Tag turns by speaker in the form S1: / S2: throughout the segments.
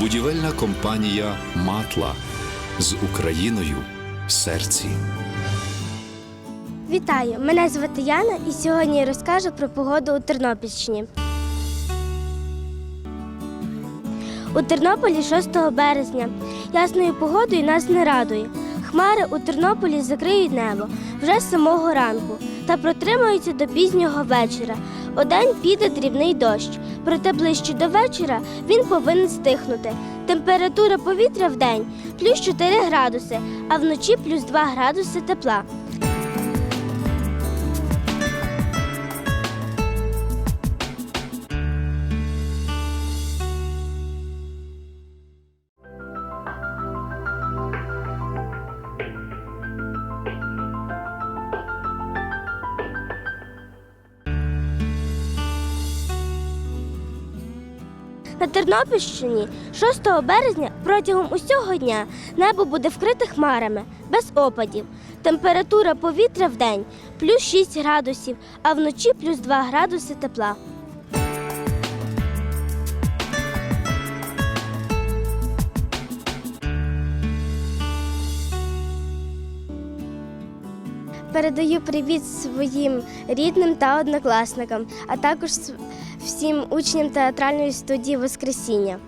S1: Будівельна компанія Матла з Україною в серці.
S2: Вітаю! Мене звати Яна і сьогодні я розкажу про погоду у Тернопільщині. У Тернополі 6 березня. Ясною погодою нас не радує. Хмари у Тернополі закриють небо вже з самого ранку та протримаються до пізнього вечора. Одень піде дрібний дощ, проте ближче до вечора він повинен стихнути. Температура повітря в день плюс 4 градуси, а вночі плюс 2 градуси тепла. На Тернопільщині 6 березня протягом усього дня небо буде вкрите хмарами, без опадів. Температура повітря в день плюс 6 градусів, а вночі плюс 2 градуси тепла. Передаю привіт своїм рідним та однокласникам, а також всім учням театральної студії Воскресіння.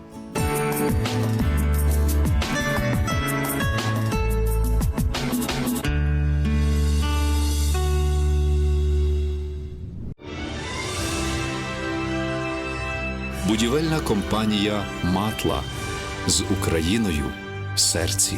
S1: Будівельна компанія Матла з Україною в серці.